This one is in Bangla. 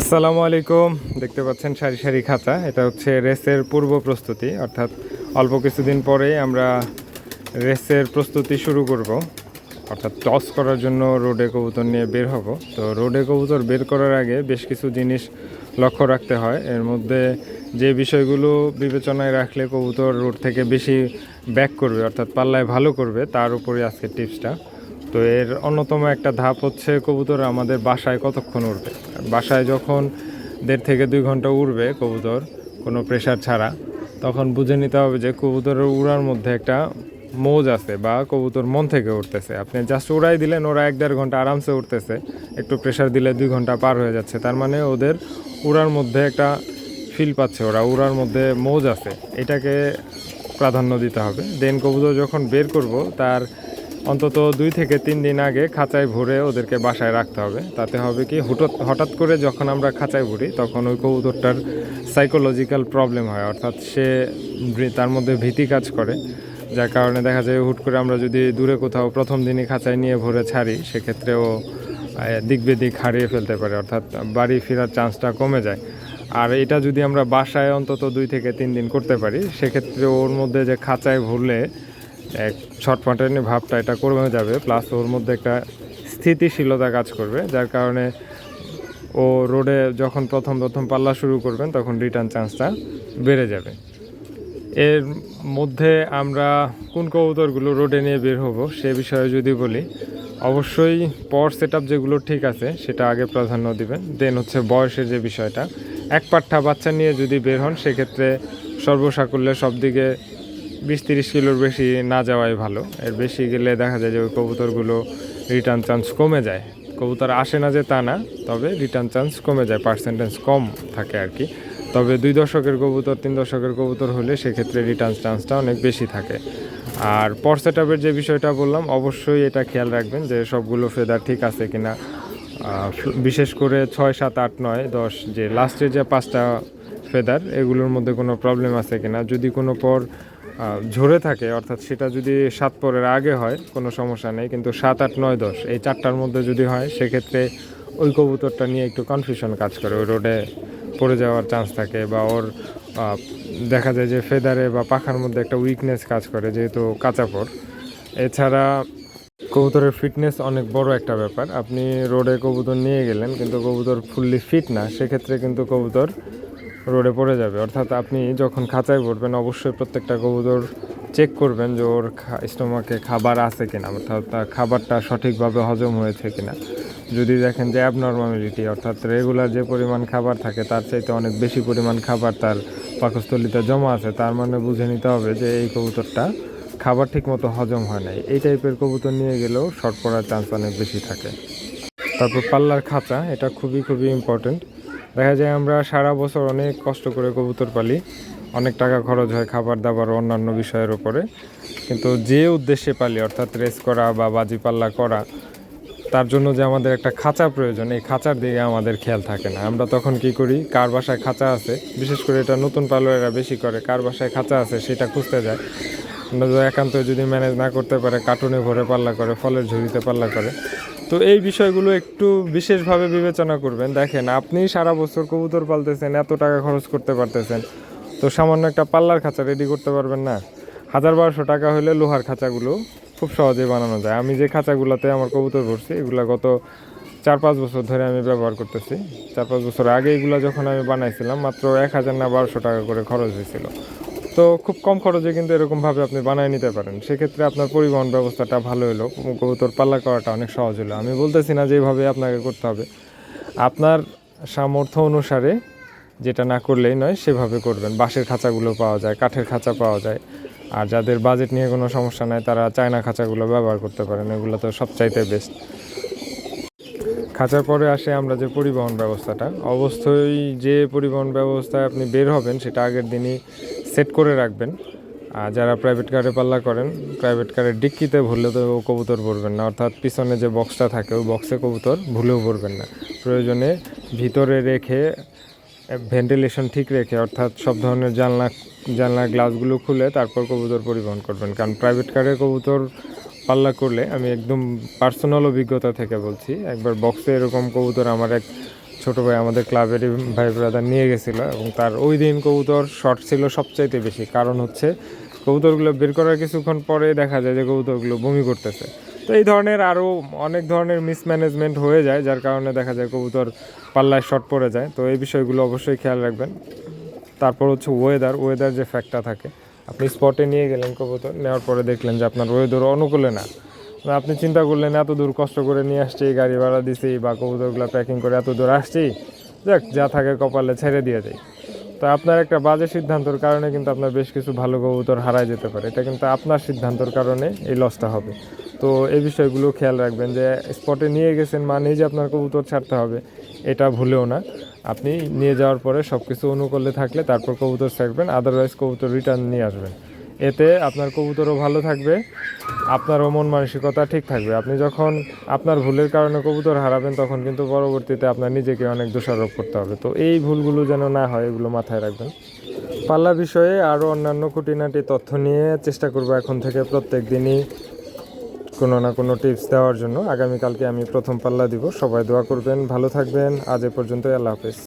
আসসালামু আলাইকুম। দেখতে পাচ্ছেন সারি সারি খাঁচা। এটা হচ্ছে রেসের পূর্ব প্রস্তুতি। অর্থাৎ অল্প কিছুদিন পরেই আমরা রেসের প্রস্তুতি শুরু করব। অর্থাৎ টস করার জন্য রোডে কবুতর নিয়ে বের হব। তো রোডে কবুতর বের করার আগে বেশ কিছু জিনিস লক্ষ্য রাখতে হয়। এর মধ্যে যে বিষয়গুলো বিবেচনায় রাখলে কবুতর রোড থেকে বেশি ব্যাক করবে, অর্থাৎ পাল্লায় ভালো করবে, তার উপরে আজকের টিপসটা। তো এর অন্যতম একটা ধাপ হচ্ছে কবুতর আমাদের বাসায় কতক্ষণ উড়বে। বাসায় যখন দেড় থেকে দুই ঘণ্টা উড়বে কবুতর, কোনো প্রেশার ছাড়া, তখন বুঝে নিতে হবে যে কবুতরের উড়ার মধ্যে একটা মৌজ আছে বা কবুতর মন থেকে উঠতেছে আপনি জাস্ট উড়াই দিলেন, ওরা এক দেড় ঘণ্টা আরামসে উঠতেছে একটু প্রেশার দিলে দুই ঘণ্টা পার হয়ে যাচ্ছে। তার মানে ওদের উড়ার মধ্যে একটা ফিল পাচ্ছে, ওরা উড়ার মধ্যে মৌজ আছে। এটাকে প্রাধান্য দিতে হবে। দেন কবুতর যখন বের করব, তার অন্তত দুই থেকে তিন দিন আগে খাঁচায় ভরে ওদেরকে বাসায় রাখতে হবে। তাতে হবে কি, হুটত হঠাৎ করে যখন আমরা খাঁচায় ভরি, তখন ওই কবুতরটার সাইকোলজিক্যাল প্রবলেম হয়। অর্থাৎ সে তার মধ্যে ভীতি কাজ করে, যার কারণে দেখা যায় হুট করে আমরা যদি দূরে কোথাও প্রথম দিনই খাঁচায় নিয়ে ভরে ছাড়ি, সেক্ষেত্রে ও দিক বেদিক হারিয়ে ফেলতে পারে। অর্থাৎ বাড়ি ফেরার চান্সটা কমে যায়। আর এটা যদি আমরা বাসায় অন্তত দুই থেকে তিন দিন করতে পারি, সেক্ষেত্রে ওর মধ্যে যে খাঁচায় ভরলে এক ছটফটানি ভাবটা এটা কমে যাবে প্লাস ওর মধ্যে একটা স্থিতিশীলতা কাজ করবে, যার কারণে ও রোডে যখন প্রথম প্রথম পাল্লা শুরু করবেন, তখন রিটার্ন চান্সটা বেড়ে যাবে। এর মধ্যে আমরা কোন কবুতরগুলো রোডে নিয়ে বের হব, সে বিষয়ে যদি বলি, অবশ্যই পর সেট যেগুলো ঠিক আছে, সেটা আগে প্রাধান্য দিবেন। দেন হচ্ছে বয়সের যে বিষয়টা, এক পাঠা বাচ্চা নিয়ে যদি বের হন, সেক্ষেত্রে সর্বসাকুল্যে সব দিকে বিশ তিরিশ কিলোর বেশি না যাওয়াই ভালো। এর বেশি গেলে দেখা যায় যে ওই কবুতরগুলো রিটার্ন চান্স কমে যায়। কবুতর আসে না যে তা না তবে রিটার্ন চান্স কমে যায় পার্সেন্টেজ কম থাকে আর কি। তবে দুই দশকের কবুতর তিন দশকের কবুতর হলে সেক্ষেত্রে রিটার্ন চান্সটা অনেক বেশি থাকে। আর পর সেটআপের যে বিষয়টা বললাম অবশ্যই এটা খেয়াল রাখবেন যে সবগুলো ফেদার ঠিক আছে কিনা। আহ, বিশেষ করে ছয় সাত আট নয় দশ যে লাস্টের যে পাঁচটা ফেদার এগুলোর মধ্যে কোনো প্রবলেম আছে কিনা। যদি কোনো পর ঝরে থাকে, অর্থাৎ সেটা যদি সাত পরের আগে হয়, কোনো সমস্যা নেই, কিন্তু সাত, আট, নয়, দশ, এই চারটার মধ্যে যদি হয়, সেক্ষেত্রে ওই কবুতরটা নিয়ে একটু কনফিউশন কাজ করে, ওই রোডে পড়ে যাওয়ার চান্স থাকে বা ওর দেখা যায় যে ফেদারে বা পাখার মধ্যে একটা উইকনেস কাজ করে, যেহেতু কাঁচাপড় এছাড়া কবুতরের ফিটনেস অনেক বড় একটা ব্যাপার। আপনি রোডে কবুতর নিয়ে গেলেন, কিন্তু কবুতর ফুললি ফিট না, সেক্ষেত্রে কিন্তু কবুতর রোডে পড়ে যাবে। অর্থাৎ আপনি যখন খাঁচায় পড়বেন অবশ্যই প্রত্যেকটা কবুতর চেক করবেন যে ওর স্টোমাকে খাবার আছে কিনা, অর্থাৎ তার খাবারটা সঠিকভাবে হজম হয়েছে কিনা। যদি দেখেন যে অ্যাবনর্মালিটি অর্থাৎ রেগুলার যে পরিমাণ খাবার থাকে, তার চাইতে অনেক বেশি পরিমাণ খাবার তার পাকস্থলিতে জমা আছে, তার মানে বুঝে নিতে হবে যে এই কবুতরটা খাবার ঠিকমতো হজম হয় নাই। এই টাইপের কবুতর নিয়ে গেলেও শর্ট পড়ার চান্স অনেক বেশি থাকে। তারপর পাল্লার খাঁচা, এটা খুবই খুবই ইম্পর্টেন্ট দেখা যায় আমরা সারা বছর অনেক কষ্ট করে কবুতর পালি, অনেক টাকা খরচ হয় খাবার দাবার অন্যান্য বিষয়ের উপরে। কিন্তু যে উদ্দেশ্যে পালি, অর্থাৎ রেস করা বা বাজি পাল্লা করা, তার জন্য যে আমাদের একটা খাঁচা প্রয়োজন, এই খাঁচার দিকে আমাদের খেয়াল থাকে না। আমরা তখন কি করি, কার বাসায় খাঁচা আছে, বিশেষ করে এটা নতুন পালোয়ারা বেশি করে, কার বাসায় খাঁচা আছে সেটা খুঁজতে যায়। আমরা একান্ত যদি ম্যানেজ না করতে পারে কার্টুনে ভরে পাল্লা করে, ফলের ঝুড়িতে পাল্লা করে তো এই বিষয়গুলো একটু বিশেষভাবে বিবেচনা করবেন। দেখেন, আপনি সারা বছর কবুতর পালতেছেন, এত টাকা খরচ করতে পারতেছেন। তো সামান্য একটা পাল্লার খাঁচা রেডি করতে পারবেন না। হাজার বারোশো টাকা হলে লোহার খাঁচাগুলো খুব সহজেই বানানো যায়। আমি যে খাঁচাগুলোতে আমার কবুতর ভরছি এগুলো গত চার পাঁচ বছর ধরে আমি ব্যবহার করতেছি। চার পাঁচ বছর আগে এগুলো যখন আমি বানাইছিলাম, মাত্র এক হাজার না বারোশো টাকা করে খরচ হয়েছিল। তো খুব কম খরচে কিন্তু এরকমভাবে আপনি বানিয়ে নিতে পারেন। সেক্ষেত্রে আপনার পরিবহন ব্যবস্থাটা ভালো হলো। কবুতর পাল্লা করাটা অনেক সহজ হলো। আমি বলতেছি না যেভাবে আপনাকে করতে হবে। আপনার সামর্থ্য অনুসারে যেটা না করলেই নয়, সেভাবে করবেন। বাঁশের খাঁচাগুলো পাওয়া যায়, কাঠের খাঁচা পাওয়া যায়। আর যাদের বাজেট নিয়ে কোনো সমস্যা নাই, তারা চায়না খাঁচাগুলো ব্যবহার করতে পারেন। এগুলো তো সবচাইতে বেস্ট খাঁচার পরে আসে আমরা যে পরিবহন ব্যবস্থাটা, অবশ্যই যে পরিবহন ব্যবস্থায় আপনি বের হবেন সেটা আগের দিনই সেট করে রাখবেন। আর যারা প্রাইভেট কারে পাল্লা করেন প্রাইভেট কারের ডিক্কিতে ভুললে তো কবুতর ভরবেন না, অর্থাৎ পিছনে যে বক্সটা থাকে, ওই বক্সে কবুতর ভুলেও ভরবেন না। প্রয়োজনে ভিতরে রেখে ভেন্টিলেশন ঠিক রেখে, অর্থাৎ সব ধরনের জানলা জানলা গ্লাসগুলো খুলে তারপর কবুতর পরিবহন করবেন। কারণ প্রাইভেট কারে কবুতর পাল্লা করলে আমি একদম পার্সোনাল অভিজ্ঞতা থেকে বলছি। একবার বক্সে এরকম কবুতর আমার এক ছোট ভাই আমাদের ক্লাবেরই ভাই ব্রাদার নিয়ে গেছিল এবং তার ওই দিন কবুতর শর্ট ছিল সবচাইতে বেশি। কারণ হচ্ছে কবুতরগুলো বের করার কিছুক্ষণ পরে দেখা যায় যে কবুতরগুলো বমি করতেছে। তো এই ধরনের আরও অনেক ধরনের মিসম্যানেজমেন্ট হয়ে যায়, যার কারণে দেখা যায় কবুতর পাল্লায় শর্ট পড়ে যায়। তো এই বিষয়গুলো অবশ্যই খেয়াল রাখবেন। তারপর হচ্ছে ওয়েদার ওয়েদার যে ফ্যাক্টটা থাকে। আপনি স্পটে নিয়ে গেলেন কবুতর, নেওয়ার পরে দেখলেন যে আপনার ওয়েদার অনুকূলে না। আপনি চিন্তা করলেন, এত দূর কষ্ট করে নিয়ে আসছি গাড়ি ভাড়া দিছি, বা কবুতরগুলো প্যাকিং করে এত দূর আসছি। দেখ যা থাকে কপালে ছেড়ে দিয়ে যাই তো আপনার একটা বাজে সিদ্ধান্তর কারণে কিন্তু আপনার বেশ কিছু ভালো কবুতর হারায় যেতে পারে। এটা কিন্তু আপনার সিদ্ধান্তর কারণে এই লসটা হবে। তো এই বিষয়গুলো খেয়াল রাখবেন যে স্পটে নিয়ে গেছেন মানেই যে আপনার কবুতর ছাড়তে হবে, এটা ভুলেও না। আপনি নিয়ে যাওয়ার পরে সব কিছু অনুকূলে থাকলে তারপর কবুতর ছাড়বেন আদারওয়াইজ কবুতর রিটার্ন নিয়ে আসবেন। এতে আপনার কবুতরও ভালো থাকবে, আপনারও মন মানসিকতা ঠিক থাকবে। আপনি যখন আপনার ভুলের কারণে কবুতর হারাবেন, তখন কিন্তু পরবর্তীতে আপনার নিজেকে অনেক দোষারোপ করতে হবে। তো এই ভুলগুলো যেন না হয়, এগুলো মাথায় রাখবেন। পাল্লা বিষয়ে আরও অন্যান্য খুঁটিনাটি তথ্য নিয়ে চেষ্টা করব এখন থেকে প্রত্যেক দিনই। কোনো না কোনো টিপস দেওয়ার জন্য আগামীকালকে আমি প্রথম পাল্লা দিব। সবাই দোয়া করবেন, ভালো থাকবেন। আজ এ পর্যন্ত আল্লাহ হাফেজ।